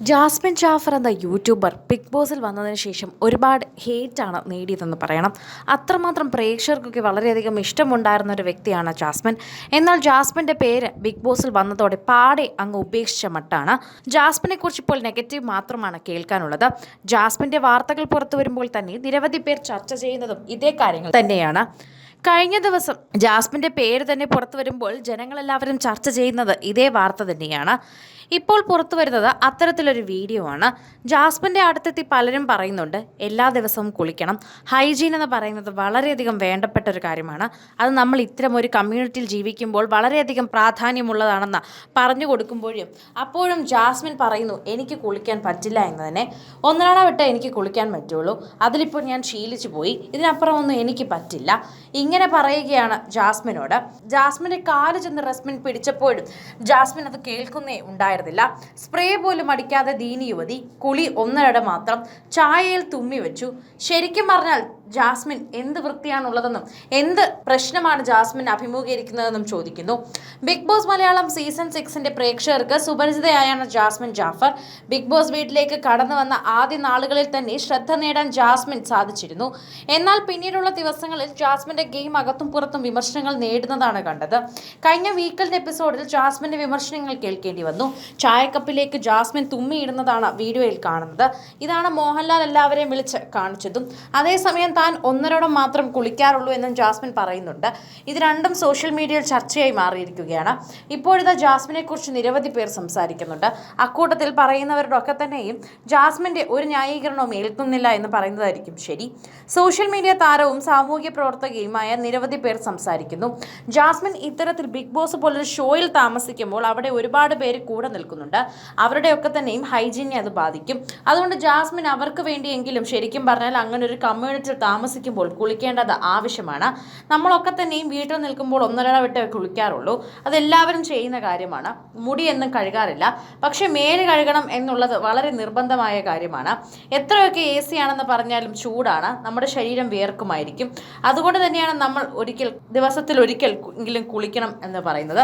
Jasmine Jafar എന്ന YouTuber big ബോസിൽ വന്നതിന് ശേഷം ഒരുപാട് ഹേറ്റാണ് നേടിയതെന്ന് പറയണം. അത്രമാത്രം പ്രേക്ഷകർക്കൊക്കെ വളരെയധികം ഇഷ്ടമുണ്ടായിരുന്ന ഒരു വ്യക്തിയാണ് ജാസ്മിൻ. എന്നാൽ ജാസ്മിന്റെ പേര് ബിഗ് ബോസിൽ വന്നതോടെ പാടെ അങ്ങ് ഉപേക്ഷിച്ച മട്ടാണ്. ജാസ്മിനെ കുറിച്ച് ഇപ്പോൾ നെഗറ്റീവ് മാത്രമാണ് കേൾക്കാനുള്ളത്. ജാസ്മിന്റെ വാർത്തകൾ പുറത്തു വരുമ്പോൾ തന്നെ നിരവധി പേർ ചർച്ച ചെയ്യുന്നതും ഇതേ കാര്യങ്ങൾ തന്നെയാണ്. കഴിഞ്ഞ ദിവസം ജാസ്മിന്റെ പേര് തന്നെ പുറത്തു വരുമ്പോൾ ജനങ്ങളെല്ലാവരും ചർച്ച ചെയ്യുന്നത് ഇതേ വാർത്ത തന്നെയാണ്. ഇപ്പോൾ പുറത്തു വരുന്നത് അത്തരത്തിലൊരു വീഡിയോ ആണ്. ജാസ്മിന്റെ അടുത്തെത്തി പലരും പറയുന്നുണ്ട് എല്ലാ ദിവസവും കുളിക്കണം. ഹൈജീൻ എന്ന് പറയുന്നത് വളരെയധികം വേണ്ടപ്പെട്ട ഒരു കാര്യമാണ്. അത് നമ്മൾ ഇത്തരം ഒരു കമ്മ്യൂണിറ്റിയിൽ ജീവിക്കുമ്പോൾ വളരെയധികം പ്രാധാന്യമുള്ളതാണെന്ന് പറഞ്ഞു കൊടുക്കുമ്പോഴും അപ്പോഴും ജാസ്മിൻ പറയുന്നു എനിക്ക് കുളിക്കാൻ പറ്റില്ല എന്ന് തന്നെ. ഒന്നരാട എനിക്ക് കുളിക്കാൻ പറ്റുള്ളൂ. അതിലിപ്പോൾ ഞാൻ ശീലിച്ചു പോയി. ഇതിനപ്പുറം ഒന്നും എനിക്ക് പറ്റില്ല. ഇങ്ങനെ പറയുകയാണ് ജാസ്മിനോട്. ജാസ്മിന്റെ കാൽ ചെന്ന് റസ്മിൻ പിടിച്ചപ്പോഴും ജാസ്മിൻ അത് കേൾക്കുന്നേ ഉണ്ടായിരുന്നില്ല. സ്പ്രേ പോലും അടിക്കാതെ ദീനി യുവതി കുളി ഒന്നരട മാത്രം ചായയിൽ തുമ്മി വെച്ചു ശരിക്കും പറഞ്ഞാൽ ജാസ്മിൻ എന്ത് വൃത്തിയാണുള്ളതെന്നും എന്ത് പ്രശ്നമാണ് ജാസ്മിൻ അഭിമുഖീകരിക്കുന്നതെന്നും ചോദിക്കുന്നു. ബിഗ് ബോസ് മലയാളം സീസൺ സിക്സിന്റെ പ്രേക്ഷകർക്ക് സുപരിചിതയായാണ് ജാസ്മിൻ ജാഫർ. ബിഗ് ബോസ് വീട്ടിലേക്ക് കടന്നു വന്ന ആദ്യ നാളുകളിൽ തന്നെ ശ്രദ്ധ നേടാൻ ജാസ്മിൻ സാധിച്ചിരുന്നു. എന്നാൽ പിന്നീടുള്ള ദിവസങ്ങളിൽ ജാസ്മിന്റെ ഗെയിം അകത്തും പുറത്തും വിമർശനങ്ങൾ നേടുന്നതാണ് കണ്ടത്. കഴിഞ്ഞ വീക്കെൻഡ് എപ്പിസോഡിൽ ജാസ്മിന്റെ വിമർശനങ്ങൾ കേൾക്കേണ്ടി വന്നു. ചായക്കപ്പിലേക്ക് ജാസ്മിൻ തുമ്മിയിടുന്നതാണ് വീഡിയോയിൽ കാണുന്നത്. ഇതാണ് മോഹൻലാൽ എല്ലാവരെയും വിളിച്ച് കാണിച്ചതും. അതേസമയം താൻ ഒന്നരോടം മാത്രം കുളിക്കാറുള്ളൂ എന്നും ജാസ്മിൻ പറയുന്നുണ്ട്. ഇത് രണ്ടും സോഷ്യൽ മീഡിയയിൽ ചർച്ചയായി മാറിയിരിക്കുകയാണ്. ഇപ്പോഴത്തെ ജാസ്മിനെ കുറിച്ച് നിരവധി പേർ സംസാരിക്കുന്നുണ്ട്. അക്കൂട്ടത്തിൽ പറയുന്നവരുടെ ഒക്കെ തന്നെയും ജാസ്മിന്റെ ഒരു ന്യായീകരണവും ഏൽക്കുന്നില്ല എന്ന് പറയുന്നതായിരിക്കും ശരി. സോഷ്യൽ മീഡിയ താരവും സാമൂഹ്യ പ്രവർത്തകയുമായ നിരവധി പേർ സംസാരിക്കുന്നു. ജാസ്മിൻ ഇത്തരത്തിൽ ബിഗ് ബോസ് പോലൊരു ഷോയിൽ താമസിക്കുമ്പോൾ അവിടെ ഒരുപാട് പേര് കൂടെ നിൽക്കുന്നുണ്ട്. അവരുടെയൊക്കെ തന്നെയും ഹൈജീനെ അത് ബാധിക്കും. അതുകൊണ്ട് ജാസ്മിൻ അവർക്ക് വേണ്ടിയെങ്കിലും ശരിക്കും പറഞ്ഞാൽ അങ്ങനെ ഒരു കമ്മ്യൂണിറ്റിയിൽ താമസിക്കുമ്പോൾ കുളിക്കേണ്ടത് ആവശ്യമാണ്. നമ്മളൊക്കെ തന്നെയും വീട്ടിൽ നിൽക്കുമ്പോൾ ഒന്നര വിട്ട് കുളിക്കാറുള്ളൂ. അതെല്ലാവരും ചെയ്യുന്ന കാര്യമാണ്. മുടിയൊന്നും കഴുകാറില്ല. പക്ഷേ മേൽ കഴുകണം എന്നുള്ളത് വളരെ നിർബന്ധമായ കാര്യമാണ്. എത്രയൊക്കെ എ സി ആണെന്ന് പറഞ്ഞാലും ചൂടാണ്. നമ്മുടെ ശരീരം വിയർക്കുമായിരിക്കും. അതുകൊണ്ട് തന്നെയാണ് നമ്മൾ ഒരിക്കൽ ദിവസത്തിൽ ഒരിക്കൽ എങ്കിലും കുളിക്കണം എന്ന് പറയുന്നത്.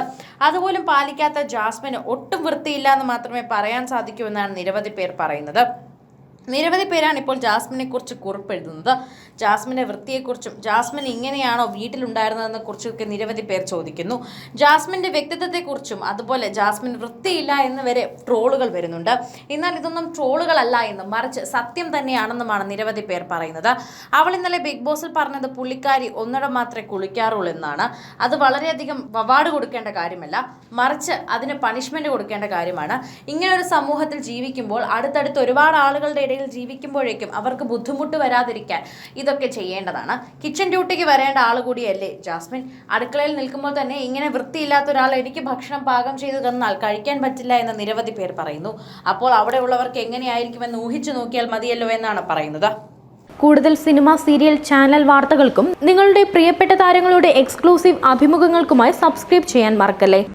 അതുപോലും പാലിക്കാത്ത ജാസ്മിന് ഒട്ടും വൃത്തിയില്ല എന്ന് മാത്രമേ പറയാൻ സാധിക്കൂ എന്നാണ് നിരവധി പേർ പറയുന്നത്. നിരവധി പേരാണ് ഇപ്പോൾ ജാസ്മിനെ കുറിച്ച് കുറിപ്പ് എഴുതുന്നത് ജാസ്മിന്റെ വൃത്തിയെക്കുറിച്ചും ജാസ്മിൻ ഇങ്ങനെയാണോ വീട്ടിലുണ്ടായിരുന്നതെന്നെ കുറിച്ചൊക്കെ നിരവധി പേർ ചോദിക്കുന്നു. ജാസ്മിന്റെ വ്യക്തിത്വത്തെക്കുറിച്ചും അതുപോലെ ജാസ്മിൻ വൃത്തിയില്ല എന്ന് വരെ ട്രോളുകൾ വരുന്നുണ്ട്. എന്നാൽ ഇതൊന്നും ട്രോളുകളല്ല എന്നും മറിച്ച് സത്യം തന്നെയാണെന്നുമാണ് നിരവധി പേർ പറയുന്നത്. അവൾ ഇന്നലെ ബിഗ് ബോസിൽ പറഞ്ഞത് പുള്ളിക്കാരി ഒന്നിടം മാത്രമേ കുളിക്കാറുള്ളൂ എന്നാണ്. അത് വളരെയധികം അവാർഡ് കൊടുക്കേണ്ട കാര്യമല്ല. മറിച്ച് അതിന് പണിഷ്മെന്റ് കൊടുക്കേണ്ട കാര്യമാണ്. ഇങ്ങനെ ഒരു സമൂഹത്തിൽ ജീവിക്കുമ്പോൾ അടുത്തടുത്ത് ഒരുപാട് ആളുകളുടെ ഇടയിൽ ജീവിക്കുമ്പോഴേക്കും അവർക്ക് ബുദ്ധിമുട്ട് വരാതിരിക്കാൻ ഇതൊക്കെ ചെയ്യേണ്ടതാണ്. കിച്ചൺ ഡ്യൂട്ടിക്ക് വരേണ്ട ആൾ കൂടിയല്ലേ ജാസ്മിൻ? അടുക്കളയിൽ നിൽക്കുമ്പോൾ തന്നെ ഇങ്ങനെ വൃത്തിയില്ലാത്ത ഒരാൾ എനിക്ക് ഭക്ഷണം പാകം ചെയ്തു തന്നാൽ കഴിക്കാൻ പറ്റില്ല എന്ന് നിരവധി പേർ പറയുന്നു. അപ്പോൾ അവിടെ അവിടെയുള്ളവർക്ക് എങ്ങനെയായിരിക്കുമെന്ന് ഊഹിച്ചു നോക്കിയാൽ മതിയല്ലോ എന്നാണ് പറയുന്നത്. കൂടുതൽ സിനിമ സീരിയൽ ചാനൽ വാർത്തകൾക്കും നിങ്ങളുടെ പ്രിയപ്പെട്ട താരങ്ങളുടെ എക്സ്ക്ലൂസീവ് അഭിമുഖങ്ങൾക്കുമായി സബ്സ്ക്രൈബ് ചെയ്യാൻ മറക്കല്ലേ?